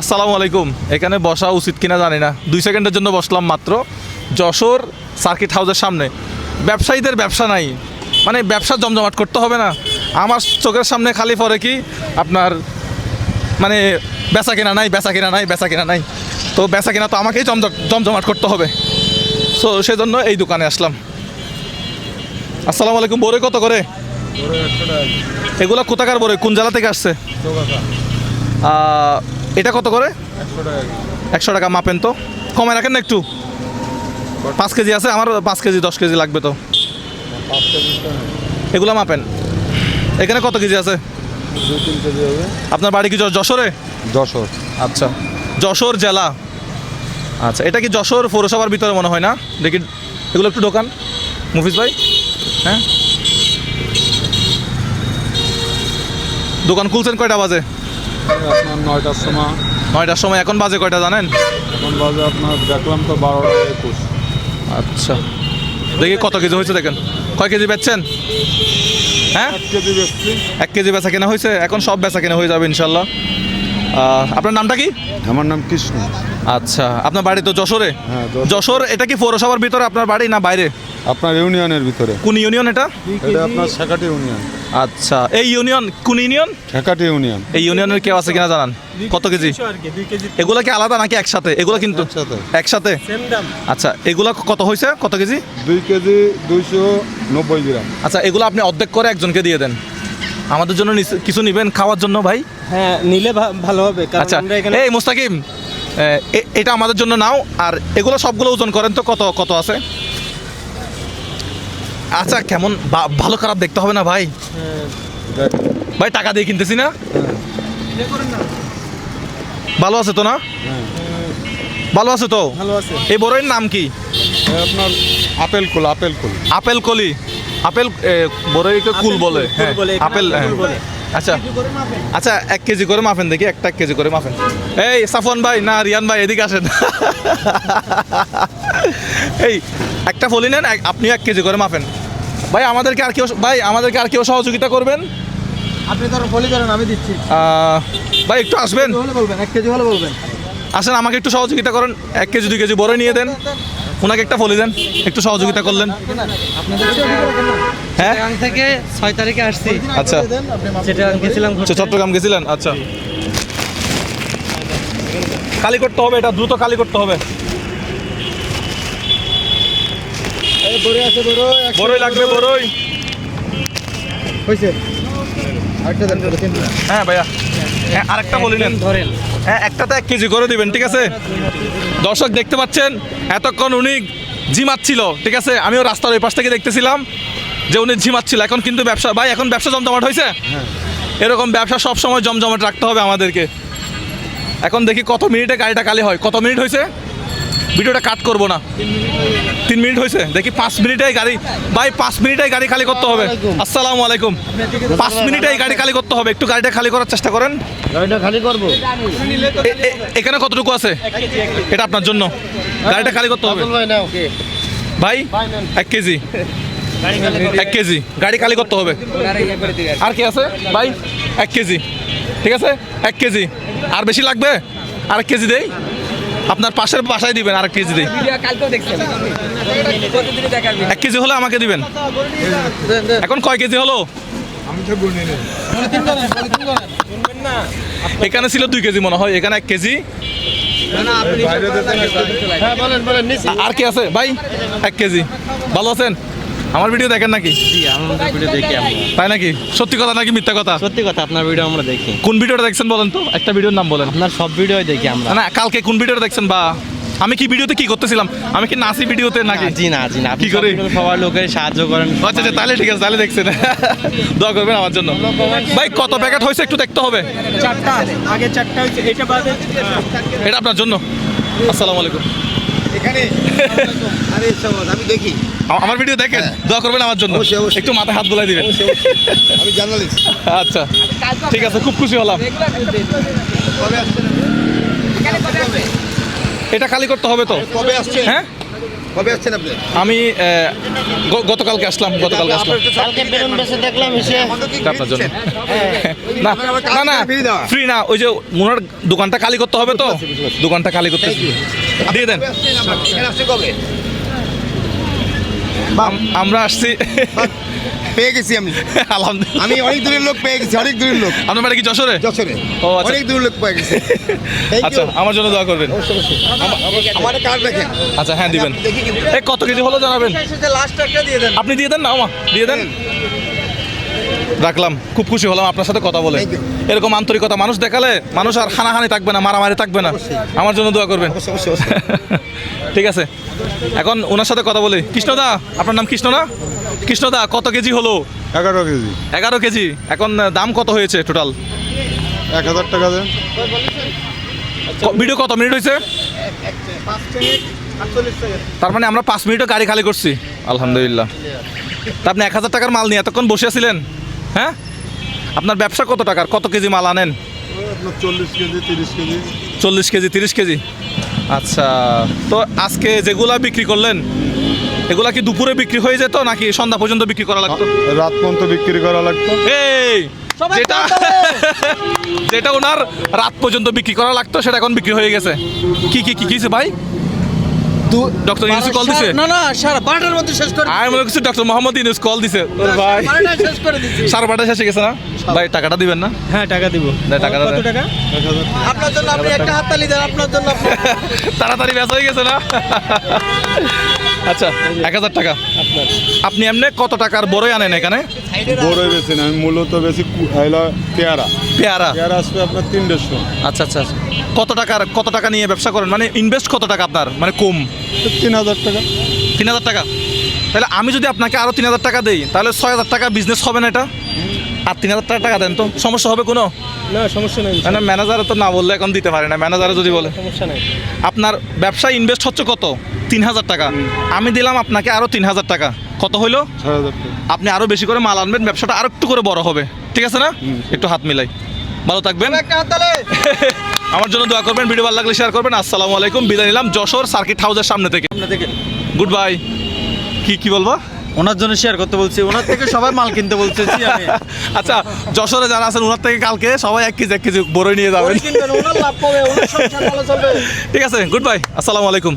আসসালামু আলাইকুম। এখানে বসা উচিত কিনা জানি না। দুই সেকেন্ডের জন্য বসলাম মাত্র। যশোর সার্কিট হাউসের সামনে। ব্যবসায়ীদের ব্যবসা নাই। মানে ব্যবসা জমজমাট করতে হবে না। আমার চোখের সামনে খালি পরে কি আপনার মানে বেচা কেনা নাই বেচা কেনা নাই বেচা কেনা নাই। তো বেচা কেনা তো আমাকেই জম জমজমাট করতে হবে। সো সেজন্য এই দোকানে আসলাম। আসসালামু আলাইকুম। বড়ই কত করে? এগুলো কোথাকার বড়ই কোন জেলা থেকে আসছে? এটা কত করে? একশো টাকা মাপেন তো। কমে রাখেন না একটু। পাঁচ কেজি আছে আমার পাঁচ কেজি দশ কেজি লাগবে তো। এগুলো মাপেন। এখানে কত কেজি আছে? আপনার বাড়ি কি যশোরে? যশোর। আচ্ছা। যশোর জেলা। আচ্ছা এটা কি যশোর পৌরসভার ভিতরে মনে হয় না? দেখি এগুলো একটু দোকান মুফিস ভাই? হ্যাঁ? দোকান খুলছেন কয়টা বাজে? আপনার নয়টার সময়। নয়টার সময় এখন বাজে কয়টা জানেন? এখন বাজে আপনার দেখলাম তো বারোটা একুশ। আচ্ছা। দেখি কত কেজি হয়েছে দেখেন। কয় কেজি বেচছেন? হ্যাঁ? এক কেজি বেচা কেনা হয়েছে এখন সব বেচা কেনা হয়ে যাবে ইনশাল্লাহ আপনার নামটা কি? আমার নাম কৃষ্ণ। আচ্ছা আপনার বাড়ি তো যশোরে? হ্যাঁ, যশোর। যশোর এটা কি পৌরসভার ভিতরে আপনার বাড়ি না বাইরে? আপনার ইউনিয়নের ভিতরে। কোন ইউনিয়ন এটা? এটা আপনার শেখাটি ইউনিয়ন। আচ্ছা এই ইউনিয়ন কোন ইউনিয়ন? শেখাটি ইউনিয়ন। এই ইউনিয়নের কেউ আছে কিনা জানান। কত কেজি এগুলো কি আলাদা নাকি একসাথে? এগুলো কিন্তু একসাথে। আচ্ছা এগুলো কত হয়েছে? কত কেজি? দুই কেজি দুইশো নব্বই গ্রাম। আচ্ছা এগুলো আপনি অর্ধেক করে একজনকে দিয়ে দেন। আমাদের জন্য কিছু নিবেন খাওয়ার জন্য ভাই? হ্যাঁ নিলে ভা- ভালো হবে কারণ আচ্ছা এখানে এই মুস্তাকিম এটা আমাদের জন্য নাও আর এগুলো সবগুলো ওজন করেন তো কত কত আছে? আচ্ছা কেমন? ভালো খারাপ দেখতে হবে না ভাই? ভাই টাকা দিয়ে কিনতেছি না? ভালো আছে তো না? ভালো আছে তো? ভালো আছে। এই বড়ের নাম কি? আপনার আপেল কুল আপেল কুল। আপেল কলি। আপেল বড়ইকে কুল বলে। হ্যাঁ আপেল। আচ্ছা। আচ্ছা এক কেজি করে মাফেন দেখি একটা এক কেজি করে মাফেন এই সাফন ভাই না রিয়ান ভাই এদিকে আসেন। এই একটা ফলি নেন আপনিও এক কেজি করে মাফেন ভাই আমাদেরকে আর কেউ ভাই আমাদেরকে আর কেউ সহযোগিতা করবেন? আপনি ধরো ফলি ধরেন আমি দিচ্ছি। ভাই একটু আসবেন? হলে বলবেন এক কেজি হলে বলবেন। আসেন আমাকে একটু সহযোগিতা করেন। এক কেজি দুই কেজি বড় নিয়ে দেন। ওনাকে একটা ফলি দেন একটু সহযোগিতা করলেন। হ্যাঁ? থেকে ছয় তারিখে আসছি। আচ্ছা। গেছিলাম। আচ্ছা, চট্টগ্রাম গেছিলেন? আচ্ছা। কালি করতে হবে এটা দ্রুত কালি করতে হবে। বড়ি আছে বড় বড়ই লাগবে বড়ই। হয়েছে আরেকটা দেন করে তিনটা হ্যাঁ ভাইয়া। হ্যাঁ আরেকটা বলি নেন। ধরেন। হ্যাঁ একটাতে এক কেজি করে দিবেন ঠিক আছে? দর্শক দেখতে পাচ্ছেন এতক্ষণ উনি ঝিমাচ্ছিল ঠিক আছে? আমিও রাস্তার ওই পাশ থেকে দেখতেছিলাম যে উনি ঝিমাচ্ছিল। এখন কিন্তু ব্যবসা ভাই এখন ব্যবসা জমজমাট হয়েছে এরকম ব্যবসা সব সময় জমজমাট রাখতে হবে আমাদেরকে। এখন দেখি কত মিনিটে গাড়িটা কালি হয়। কত মিনিট হয়েছে ভিডিওটা কাট করব না। তিন মিনিট হয়েছে? দেখি পাঁচ মিনিটে গাড়ি ভাই পাঁচ মিনিটে গাড়ি খালি করতে হবে। আসসালামু আলাইকুম। পাঁচ মিনিটে গাড়ি খালি করতে হবে। একটু গাড়িটা খালি করার চেষ্টা করেন। গাড়িটা খালি করব। এ- এ- এখানে কতটুকু আছে? এটা আপনার জন্য। গাড়িটা খালি করতে হবে। ভাই ভাই এক কেজি। এক কেজি। গাড়ি খালি করতে হবে। আর কি আছে? ভাই এক কেজি। ঠিক আছে? এক কেজি। আর বেশি লাগবে? আর এক কেজি দেই? আপনার পাশের বাসায় দিবেন আর এক কেজি দিই এক কেজি হলে আমাকে দিবেন। এখন কয় কেজি হলো? এখানে ছিল দুই কেজি মনে হয় এখানে এক কেজি। হ্যাঁ আর কি আছে? ভাই এক কেজি। ভালো আছেন? আমার ভিডিও দেখেন নাকি? আমাদের ভিডিও দেখি আমরা তাই নাকি? সত্যি কথা নাকি মিথ্যা কথা? সত্যি কথা আপনার ভিডিও আমরা দেখি। কোন ভিডিওটা দেখছেন বলেন তো? একটা ভিডিওর নাম বলেন। আপনার সব ভিডিও দেখি আমরা। না কালকে কোন ভিডিওটা দেখছেন বা? আমি কি ভিডিওতে কি করতেছিলাম? আমি কি নাসি ভিডিওতে নাকি? জি না জি না কি করে? সবার লোকের সাহায্য করেন আচ্ছা আচ্ছা তাহলে ঠিক আছে তাহলে দেখছেন। দোয়া করবেন আমার জন্য। ভাই কত প্যাকেট হয়েছে একটু দেখতে হবে? চারটা আগে চারটা হয়েছে এটা বাদে এটা আপনার জন্য। আসসালামু আলাইকুম। এখানে। আরে আমি দেখি। আমার ভিডিও দেখেন? দোয়া করবেন আমার জন্য। অবশ্যই, অবশ্যই। একটু মাথায় হাত বুলাই দিবেন। আমি জার্নালিস্ট আচ্ছা। ঠিক আছে খুব খুশি হলাম। এটা খালি করতে হবে তো? কবে আসছেন? হ্যাঁ? কবে আসছেন আপনি? আমি গতকালকে আসলাম গতকালকে আসলাম। কালকে বেলুন বেসে দেখলাম এসে আপনার জন্য। না না না ফ্রি না। ওই যে ওনার দোকানটা খালি করতে হবে তো? দোকানটা খালি করতে দিয়ে দেন। কবে? আমরা আসছি। পেয়ে গেছি আমি। আলহামদুলিল্লাহ। আমি অনেক দূরের লোক পেয়ে গেছি অনেক দূরের লোক। আপনার বাড়ি কি যশোরে? যশোরে। ও, আচ্ছা। অনেক দূরের লোক পেয়ে গেছি। আচ্ছা আমার জন্য দোয়া করবেন। আমার কার্ড দেখেন। আচ্ছা হ্যাঁ দিবেন। এই কত কেজি হলো জানাবেন? লাস্ট একটা দিয়ে দেন। আপনি দিয়ে দেন না আমা দিয়ে দেন। রাখলাম। খুব খুশি হলাম আপনার সাথে কথা বলে। এরকম আন্তরিকতা মানুষ দেখালে মানুষ আর হানাহানি থাকবে না মারামারি থাকবে না। আমার জন্য দোয়া করবেন। ঠিক আছে। এখন ওনার সাথে কথা বলি। কৃষ্ণদা আপনার নাম কৃষ্ণ না কৃষ্ণদা কত কেজি হলো? এগারো কেজি। এগারো কেজি। এখন দাম কত হয়েছে টোটাল এক হাজার টাকা দেন। ভিডিও কত মিনিট হয়েছে? তার মানে আমরা পাঁচ মিনিটও গাড়ি খালি করছি। আলহামদুলিল্লাহ। তা আপনি এক হাজার টাকার মাল নিয়ে এতক্ষণ বসে আছিলেন? হ্যাঁ? আপনার ব্যবসা কত টাকার? কত কেজি মাল আনেন? চল্লিশ কেজি তিরিশ কেজি। চল্লিশ কেজি তিরিশ কেজি? আচ্ছা তো আজকে যেগুলা বিক্রি করলেন এগুলা কি দুপুরে বিক্রি হয়ে যেত নাকি সন্ধ্যা পর্যন্ত বিক্রি করা লাগতো? রাত পর্যন্ত বিক্রি করা লাগতো। এই যেটা যেটা ওনার রাত পর্যন্ত বিক্রি করা লাগতো সেটা এখন বিক্রি হয়ে গেছে। কি কি কি কিছে ভাই? ডক্টর ইউনুস কল দিছে? না না সারা বারোটার মধ্যে শেষ করে আমি মনে করছি ডক্টর মোহাম্মদ ইউনুস কল দিছে ওর ভাই। শেষ করে দিচ্ছি সাড়ে বারোটা শেষে গেছে না? ভাই টাকাটা দিবেন না? হ্যাঁ টাকা দিব। টাকাটা দেন। টাকা? আপনার জন্য আপনি একটা হাততালি দেন আপনার জন্য তাড়াতাড়ি ব্যস্ত হয়ে গেছে না? আচ্ছা এক হাজার টাকা। আপনি এমনি কত টাকার বড়ই আনেন এখানে? বড়ই বেশি না আমি মূলত বেশি হলো পেয়ারা। পেয়ারা? পেয়ারা আসবে আপনার তিন দেড়শো আচ্ছা আচ্ছা আচ্ছা। কত টাকার কত টাকা নিয়ে ব্যবসা করেন? মানে ইনভেস্ট কত টাকা আপনার? মানে কম? তিন হাজার টাকা। তিন হাজার টাকা? তাহলে আমি যদি আপনাকে আরও তিন হাজার টাকা দিই তাহলে ছয় হাজার টাকা বিজনেস হবে না এটা? আর তিন হাজার টাকা দেন তো। সমস্যা হবে কোনো? না সমস্যা নেই। মানে ম্যানেজারে তো না বললে এখন দিতে পারে না। ম্যানেজারে যদি বলে। সমস্যা নেই। আপনার ব্যবসায় ইনভেস্ট হচ্ছে কত? তিন হাজার টাকা। আমি দিলাম আপনাকে আরও তিন হাজার টাকা। কত হইল? আপনি আরও বেশি করে মাল আনবেন ব্যবসাটা আরও একটু করে বড় হবে। ঠিক আছে না? একটু হাত মিলাই। ভালো থাকবেন। আমার জন্য দোয়া করবেন ভিডিও ভালো লাগলে শেয়ার করবেন। আসসালামু আলাইকুম বিদায় নিলাম। যশোর সার্কিট হাউসের সামনে থেকে। গুড বাই কি কি বলব? ওনার জন্য শেয়ার করতে বলছি ওনার থেকে সবাই মাল কিনতে বলছে আমি। আচ্ছা যশোরে যারা আছেন ওনার থেকে কালকে সবাই এক কেজি এক কেজি বড়ই নিয়ে যাবেন। ঠিক আছে গুড বাই আসসালামু আলাইকুম।